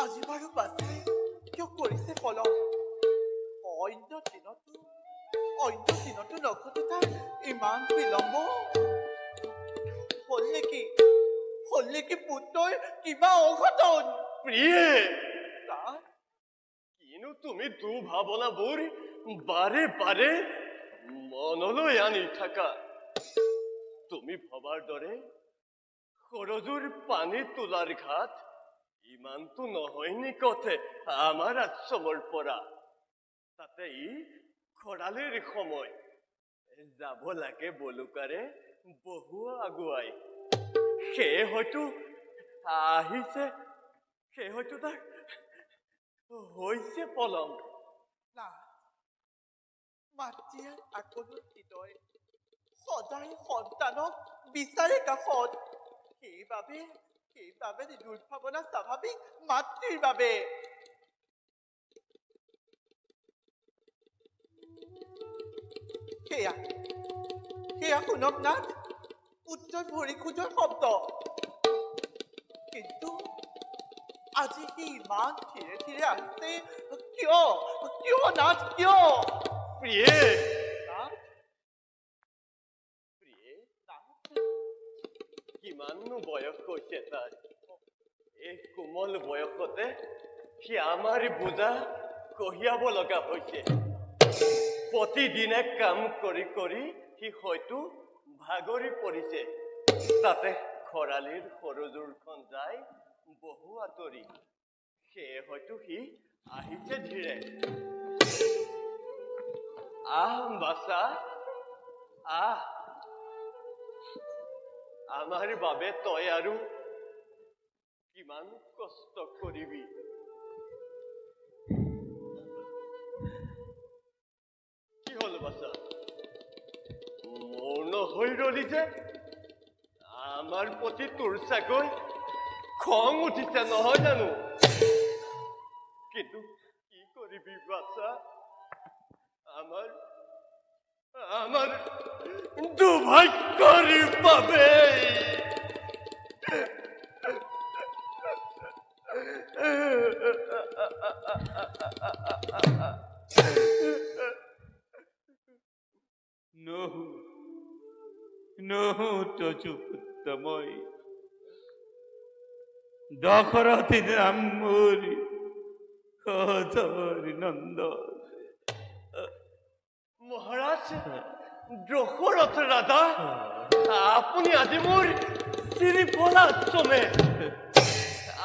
আজি বাৰু বাছে কিয় কৰিছে পলম অন্য দিনতো অন্য দিনতো নঘটে তাৰ ইমান বিলম্ব। হ'ল নেকি হ'ল নেকি পুত্ৰৰ কিবা অঘটন? প্ৰিয়ে কিনো তুমি দুৰ্ভাৱনাবোৰ বাৰে বাৰে মনলৈ আনি থাকা। তুমি ভবাৰ দৰে সৰজুৰ পানী তোলাৰ ঘাট? ইমানটো নহয় নিকটে আমাৰ আশ্ৰমৰ পৰা। তাতে ই খৰালিৰ সময়। যাব লাগে বলুকাৰে বহু আগুৱাই। সেয়ে হয়তো আহিছে। সেয়ে হয়তো তাৰ হৈছে পলম। মাতৃয়ে আকলো হৃদয়। সদায় সন্তানক বিচাৰে কাষত। মাতৃৰ বাবে সেয়া সেয়া শুনক না? পুত্ৰৰ ভৰি খোজৰ শব্দ। কিন্তু আজি সি ইমান ধীৰে ধীৰে আহিছে। কিয় কিয় নাথ কিয়? প্ৰিয়ে হৈছে তাৰ এই কোমল বয়সতে সি আমাৰ বোজা কঢ়িয়াব লগা হৈছে প্ৰতিদিনে কাম কৰি কৰি সি হয়তো ভাগৰি পৰিছে তাতে খৰালিৰ সৰজুৰখন যায় বহু আঁতৰি সেয়ে হয়তো সি আহিছে ধীৰে আহ বাচা আহ আমাৰ বাবে তই আৰু কিমান কষ্ট কৰিবি কি হ'ল বাচা মৌন হৈ ৰলি যে আমাৰ প্ৰতি তোৰ চাগৈ খং উঠিছে নহয় জানো? কিন্তু কি কৰিবি বাচা আমাৰ আমার দুর্ভাগ্যর পাবে নাম মোর কতর নন্দ। মহারাজ দশরথ রাধা আপনি আজি মোৰ শ্ৰীফলা চমে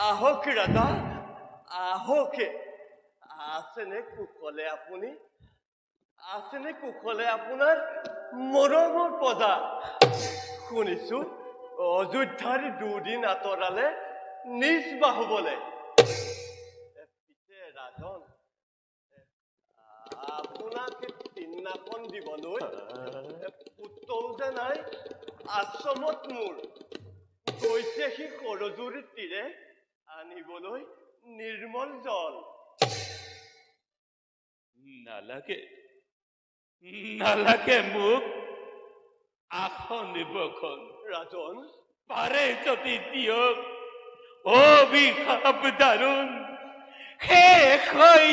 আহক ৰাধা আহক। আছেনে কুশলে আপুনি আছেনে কুশলে আপোনাৰ মৰমৰ পদা শুনিছো? অযোধ্যাৰ দুদিন আঁতৰালে নিজ বাহুবলে। পিছে ৰাজন আপোনাক চিন্নাখন দিবলৈ পুতৌ যে নাই, আশ্ৰমত মোৰ। গৈছে সি সৰজুৰ তীৰে আনিবলৈ নিৰ্মল জল। নালাগে নালাগে মোক আসন বখন। ৰাজন পাৰে যদি হৈ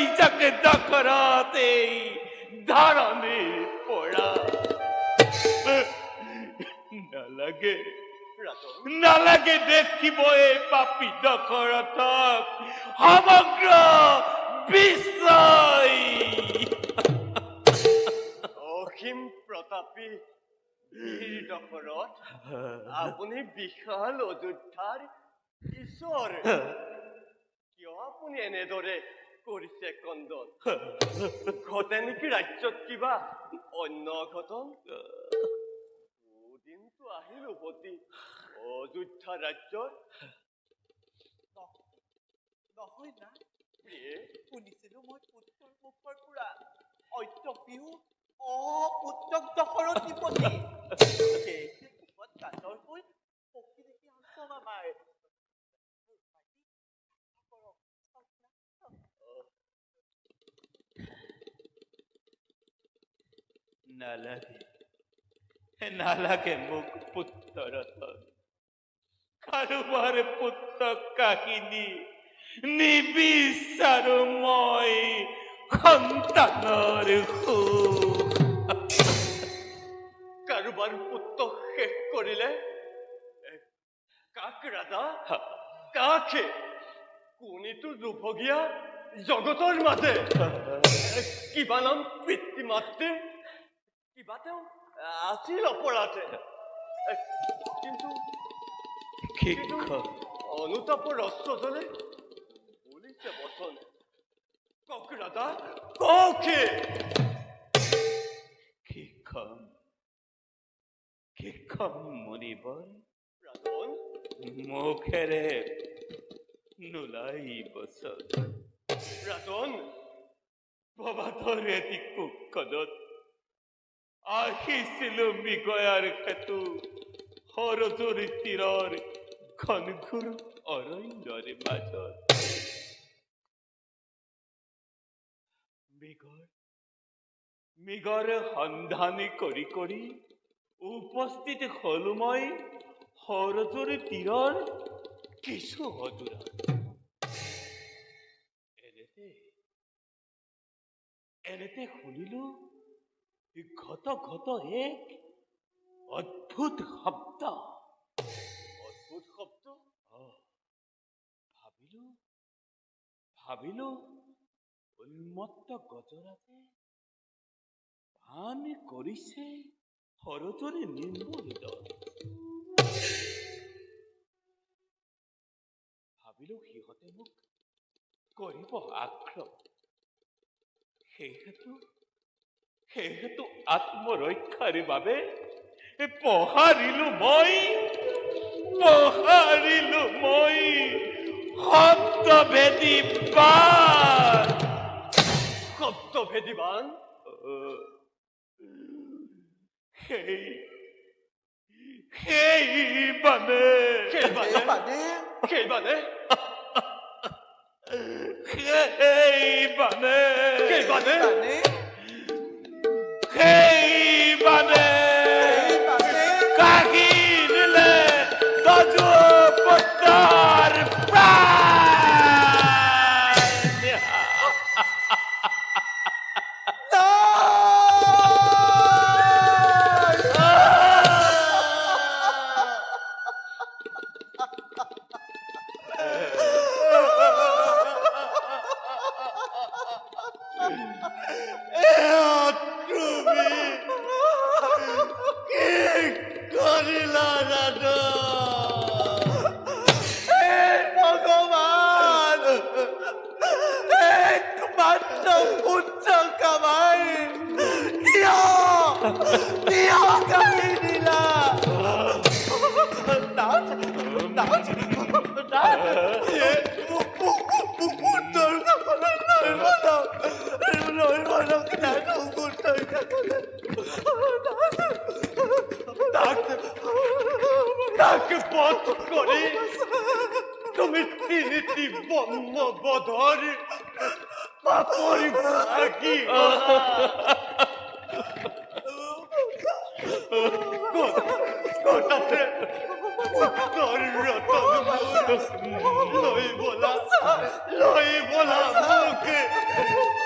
নালাগে ৰাজন নালাগে দেখিব এই পাপী দশৰথক সমগ্ৰ বিশ্বই অসীম প্ৰতাপী দশৰথ আপুনি বিশাল অযোধ্যাৰ ঈশ্বৰ কিয় আপুনি এনেদৰে কৰিছে কন্দন ঘটে নেকি ৰাজ্যত কিবা অন্য ঘটন দুদিনটো আহিল উভতি অযোধ্যা ৰাজ্যত ন- নহয় না শুনিছিলো মই পুত্ৰৰ মুখৰ পৰা অত্যপিও দেখি আছো আমাৰ নালাগে নালাগে মোক পুত্ৰৰথ কাৰোবাৰ পুত্ৰ কাহিনী নিবিচাৰোময় সন্তানৰ সুখ ৰাজা কাকে? কোনিটো দুভগীয়া জগতৰ এ, কিবা নাম পিতৃ মাতৃ কিবা তেওঁ আছিল অপৰাধে কিন্তু অনুতাপৰ অস্ত্ৰজনে বলিছে বচন কক ৰাজা ককে? কি কম কি মুনিবৰ মুখেৰে নোলাই ৰাজন প্ৰভাতৰ এটি কুকদত আহিছিলো মৃগয়াৰ সেতু সৰজৰী তীৰৰ ঘনঘোৰ অৰণ্যৰ মাজত। মৃগৰ সন্ধানী কৰি কৰি উপস্থিত হলো মই তীৰৰ কিছু অদূৰত এনেতে এনেতে শুনিলো ঘত ঘত এক অদ্ভুত শব্দ। অদ্ভুত শব্দ? ভাবিলো ভাবিলো উন্মত্ত গজৰাতে পান কৰিছে সৰজৰে নিৰ্মলিত ভাবিলো সিহঁতে মোক কৰিব আক্ৰমণ সেইহেতু সেইহেতু আত্মৰক্ষাৰ বাবে পহাৰিলো মই পহাৰিলো মই শব্দভেদী বাণ শব্দভেদী বান সেই সেই বানে। মানে সেইবানে সেই বানে? সেইবানে মানে সেই Gori, domestini ti bomodori, ma pori blaki. Ascoltate, noi volamo, noi o que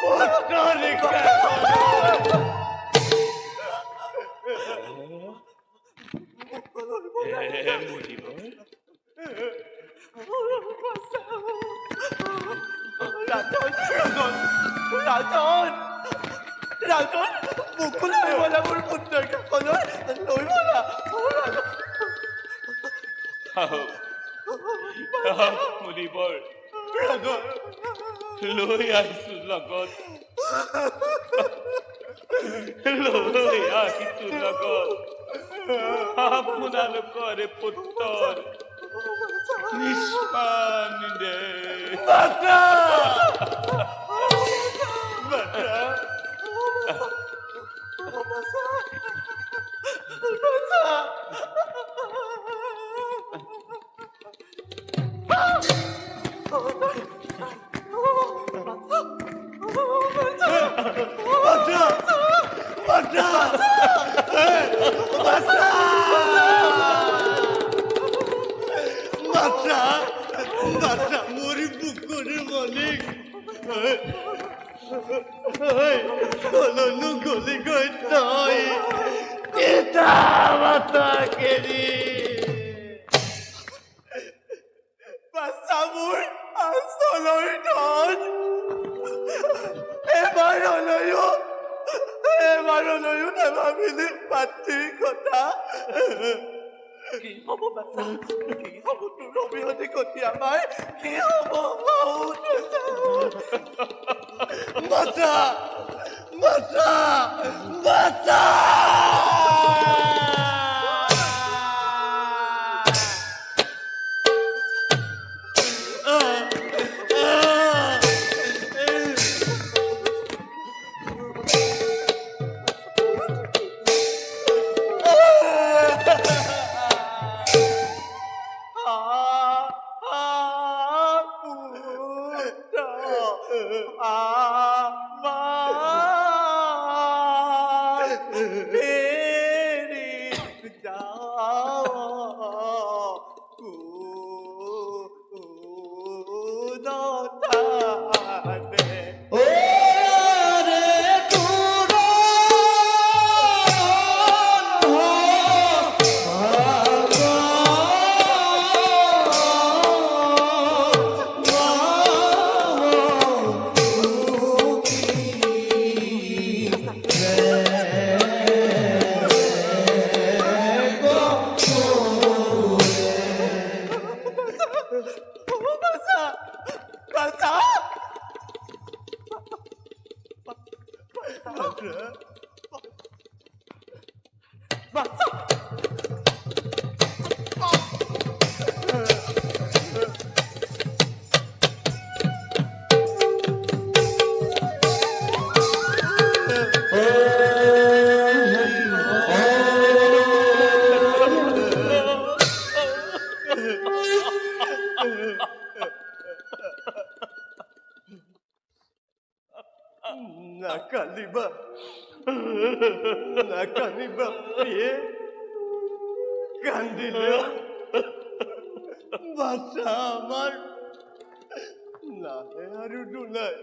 portare casa. 괴물이요? 라돈! 라돈! 라돈! 라돈! 먹고 얼마나 울분들 갔거든? 얼마나! 아우 아우 무리벌 라돈! 로야 있을라건 로야 있을라건 পুত্ৰৰ নিষ্পান দে বাটা বাছা কলনো গলি গৈ এটা মাতা কেৰি বাচ্চা মোৰ আচলৰ ধন এবাৰলৈও এবাৰলৈও নাভাবিলি মাতৃৰ কথা কি হ'ব বাচ্চা কি হ'ব তোৰ অবিহনে নাকালিবা নাকালিবা প্ৰিয়ে কান্দিলে বাচ্চা আমাৰ নাহে আৰু নোলায়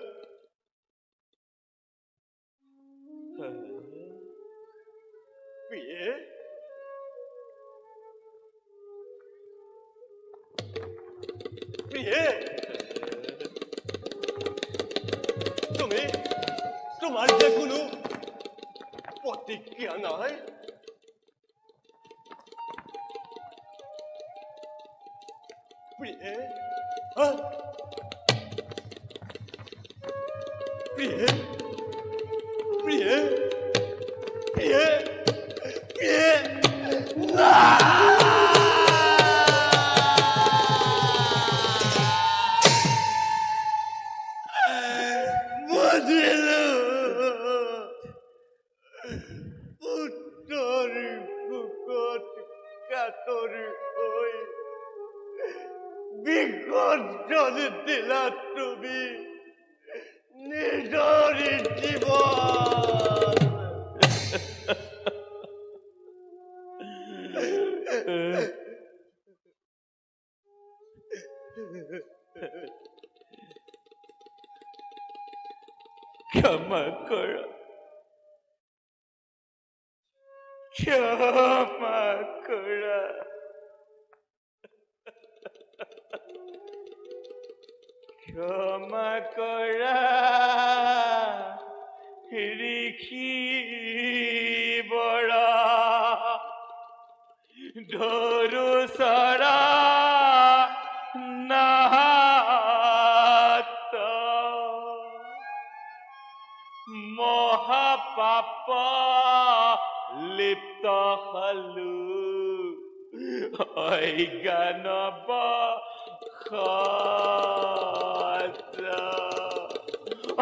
প্রিয়ে ক্ষমা করা রিখি বড়া। ধরু সরা নাহাত। মহাপাপ লিপ্ত হলু।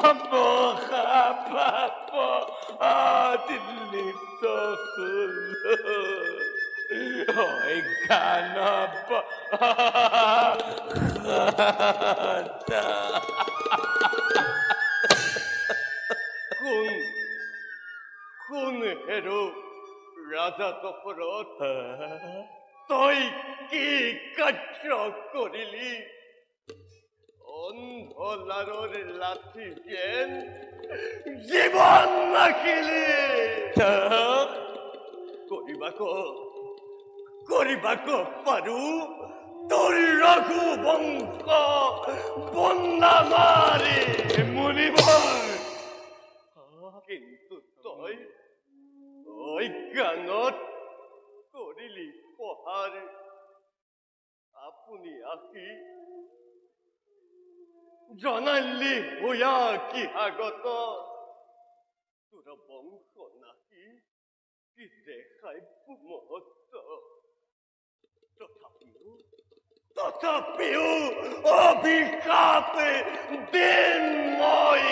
অজ্ঞানব মহাপাপ আদি লিপ্ত হলু অজ্ঞানব কোন কোন হেরো রাজা দশরথ তই কি কাৰ্য কৰিলি অন্ধলাৰৰ লাঠি যেন জীৱন নাখিলি কৰিবাক কৰিবাক পাৰো তোৰ ৰঘু বংশ বন্দা মাৰি মুনিবৰ কিন্তু তই অজ্ঞানত কৰিলি পহাৰ আপুনি আহি জনালি হোয়া কি আগত তোৰ বংশ নাহি কি দেখাই মহত্ব তথাপিও তথাপিও অভিশাপে দিন মই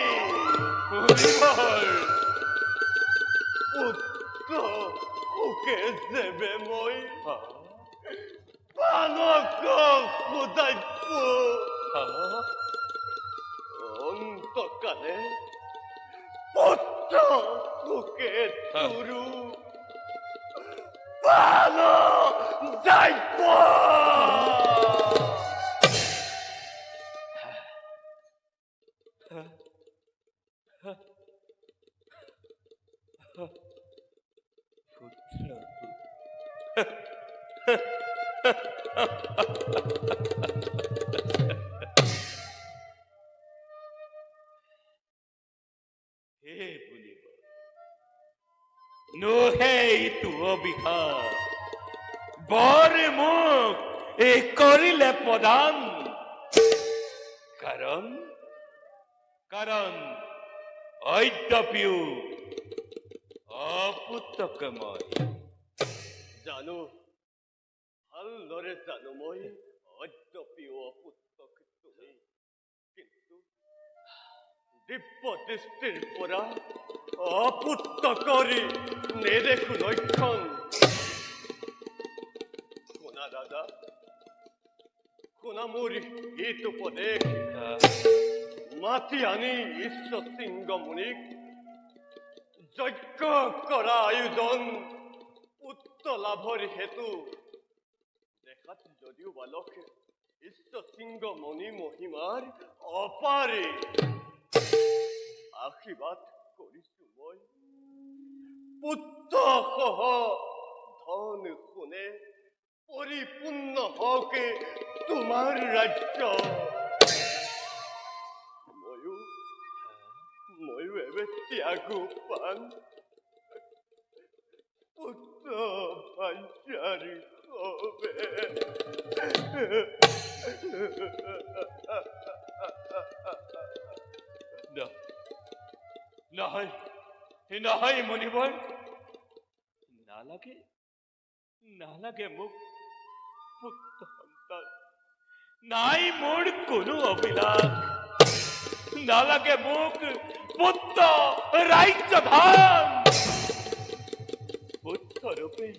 পুত্ৰ সুখে যেবে মই পানক んとかねぽっと溶けとるバーの財宝 Ha ha ha ha ha ha ha ha ha নোহে ইটো অভিশাপ বৰ মোক এই কৰিলে প্ৰদান কাৰণ কাৰণ অদ্যপিও অপুত্ৰকে মই জানো ভালদৰে জানো মই অদ্যপিও অপুত্ৰক তুমি। কিন্তু দিব্য দৃষ্টিৰ পৰা অপুত্ৰ কৰি নেদেখো লক্ষণ শুনা দাদা শুনা মোৰ হিত উপদেশ। মাতি আনি ঈশ্বৰ সিংহ মুনিক। যজ্ঞ কৰা আয়োজন পুত্ৰ লাভৰ হেতু। দেখাত যদিও বালক ঈশ্বৰ সিংহ মণি মহিমাৰ অপাৰে আশীৰ্বাদ পুত্ৰ সহ ধন শুনে পৰিপূৰ্ণ হকে তোমাৰ ৰাজ্য ময়ো ময়ো এবে ত্যাগো পান। পুত্ৰ ভাইচাৰি হবে ন- নহয় নহয় মণিবৰ নালাগে নালাগে মোক পুত্ৰ সন্তান নাই মোৰ কোনো অভিলাষ নালাগে মোক পুত্ৰ ৰাজ্যধান পুত্ৰ ৰূপে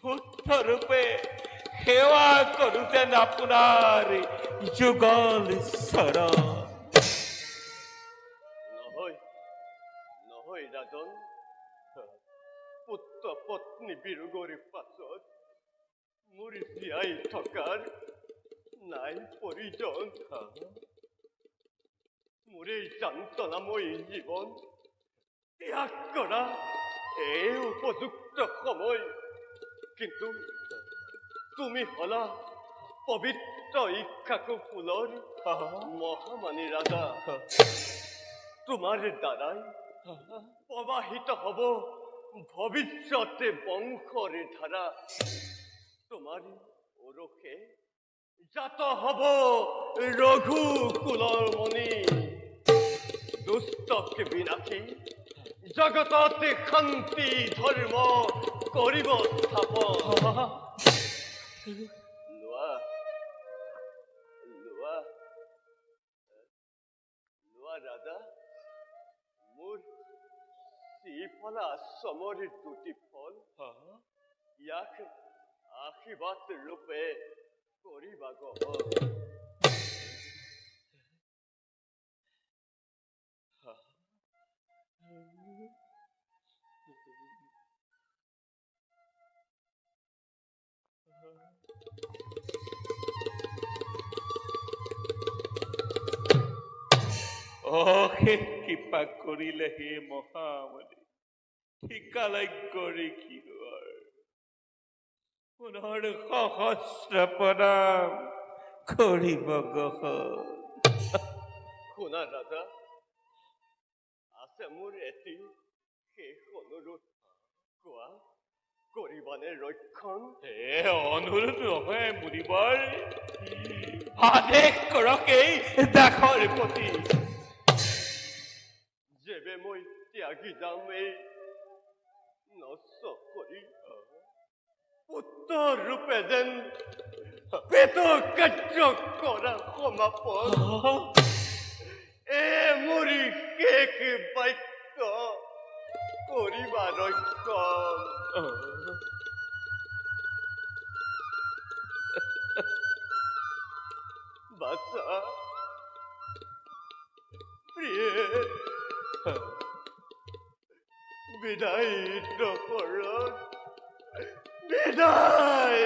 পুত্ৰ ৰূপে সেৱা কৰো যেন আপোনাৰ যুগল চৰণ নহয় প্ৰয়োজন মোৰ এই যান্তনাময়ী জীৱন ত্যাগ কৰা এই উপযুক্ত সময় কিন্তু তুমি হলা পবিত্ৰ ইক্ষাকু ফুলৰ মহামানী ৰাজা তোমাৰ দ্বাৰাই প্ৰবাহিত হব ভৱিষ্যতে বংশৰ ধাৰা তোমাৰ ওৰসে জাত হব ৰঘু কুলৰ মণি দুষ্টকে বিনাশী জগততে শান্তি ধৰ্ম কৰিব স্থাপন। লোৱা লোৱা লোৱা ৰাজা মোৰ শ্ৰীফলা আশ্ৰমৰ দুটি ফল। ইয়াক আশীৰ্বাদ ৰূপে গ্ৰহণ অশেষ কৃপা কৰিলে হে মহামণি ঠিকালাই কৰি কি পুনৰ সহস্ৰ প্ৰণাম কৰিব গহ। শুনা ৰাজা আছে মোৰ এটি শেষ অনুৰোধ। কোৱা কৰিবানে ৰক্ষণ? হে অনুৰোধ নহয় মুনিবৰ আদেশ কৰক এই দাসৰ প্ৰতি। যেবে মই ত্যাগি যাম এই নষ্ট কৰি পুত্ৰ ৰূপে যেন পেট কাৰ্য কৰা সমাপন এ মোৰি শেষ বাক্য কৰিবা ৰক্ষণ বাচা প্ৰিয়ে বিদায় বিদায়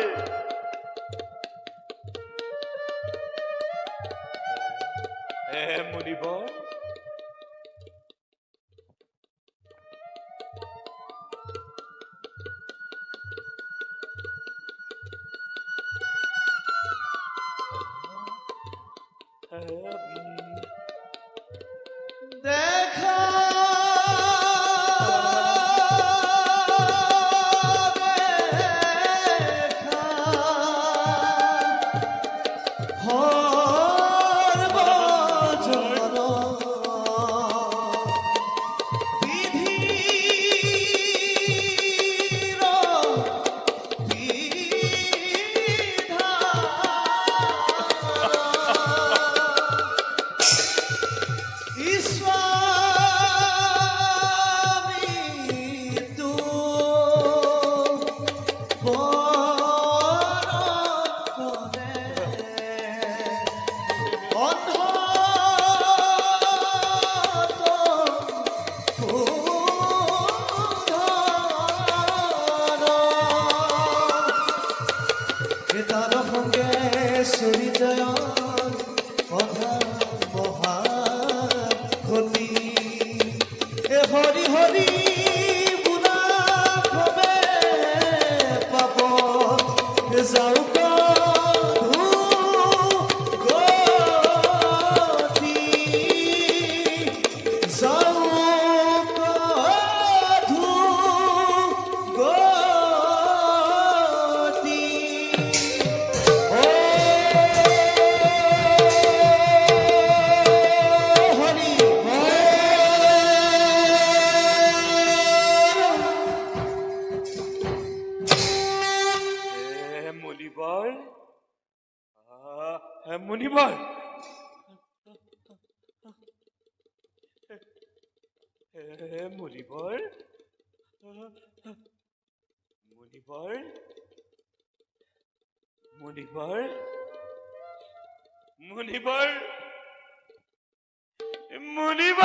হে মুনিবৰ দেখা মুনিবৰ মুনিবৰ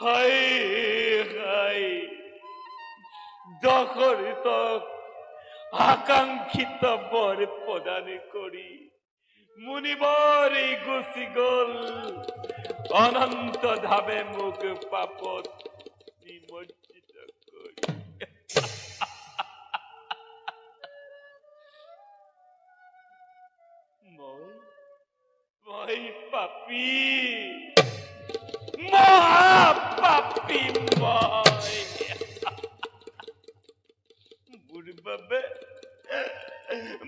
হাই হাই দখরিতক আকাঙ্ক্ষিত বর প্রদান করি। মুনিবর এই গুছি গল। অনন্ত ধাবে মুখ পাপত নিমজ্জিত করি। মই পাপী। মহাপাপী মই মোৰ বাবে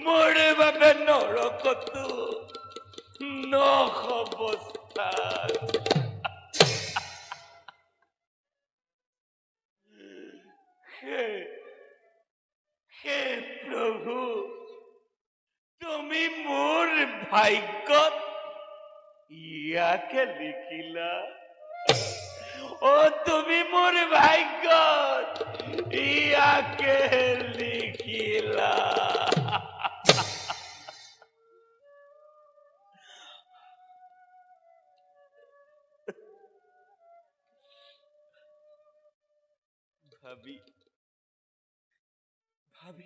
মোৰ বাবে নৰকতো নৱস্থাত হে হে প্ৰভু তুমি মোৰ ভাগ্যত ইয়াকে লিখিলা। ও, তুমি মোৰ ভাগ্যত ইয়াকে লিখিলা।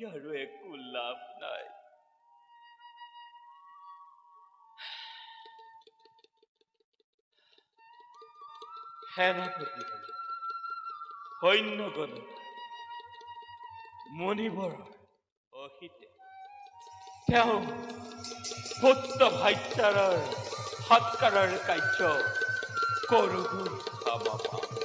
আৰু একো লাভ নাই। সেনাপতি সৈন্যগণ মণিবৰৰ অহিতে। তেওঁ পুত্ৰ ভাইচাৰৰ সৎকাৰৰ কাৰ্য খাব পাম